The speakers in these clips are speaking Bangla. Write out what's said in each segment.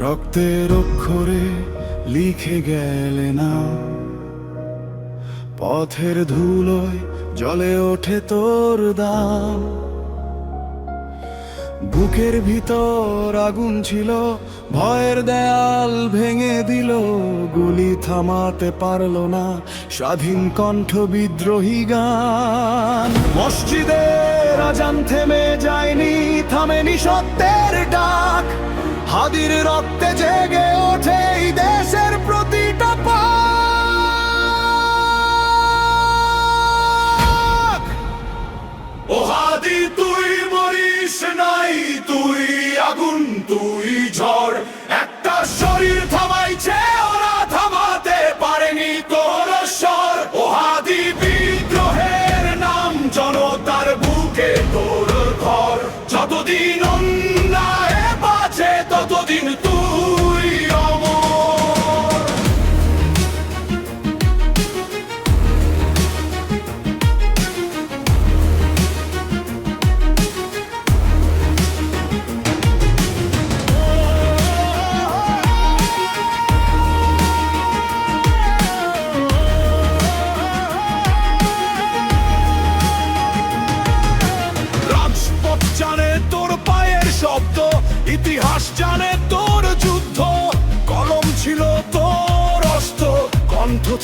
রক্তের অক্ষরে লিখে গেলে না। পথের ধুলোয় জলে ওঠে তোর দাম। বুকের ভিতর আগুন ছিল, ভয়ের দেয়াল ভেঙে দিল, গুলি থামাতে পারল না স্বাধীন কণ্ঠ বিদ্রোহী গান। মসজিদের আজান থেমে যায়নি, থামেনি সত্যের ডাক। হাদির রক্তে জেগে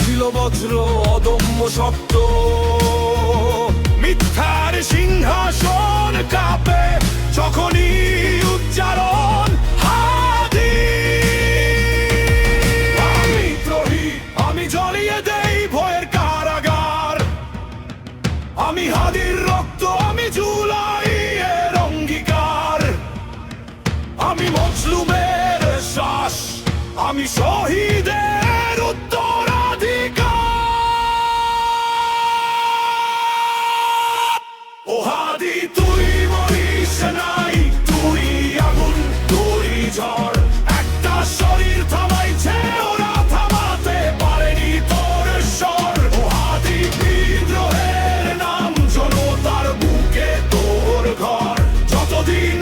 ছিল বজ্র, অদম্য শক্ত মিথ্যার সিংহাসন কাঁপে যখনই উচ্চারণ ভয়ের কারাগার। আমি হাদির রক্ত, আমি আমি শ্বাস, আমি শহীদের ও তুই মরিস নাই, তুই আগুন, তুই ঝড়। একটা শরীর থামাইছে ওরা থামাতে পারেনি তোর স্বর। ও হাদি বিদ্রোহের নাম জনতার বুকে তোর ঘর। যতদিন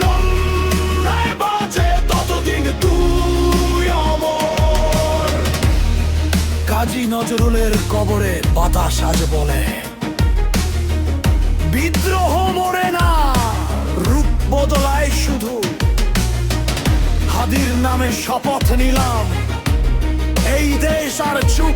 বাঁচে, ততদিন তুই অমর। কাজী নজরুলের কবরে বাতাস আজ বলে। নামে শপথ নিলাম। এই দেশ আর চুপ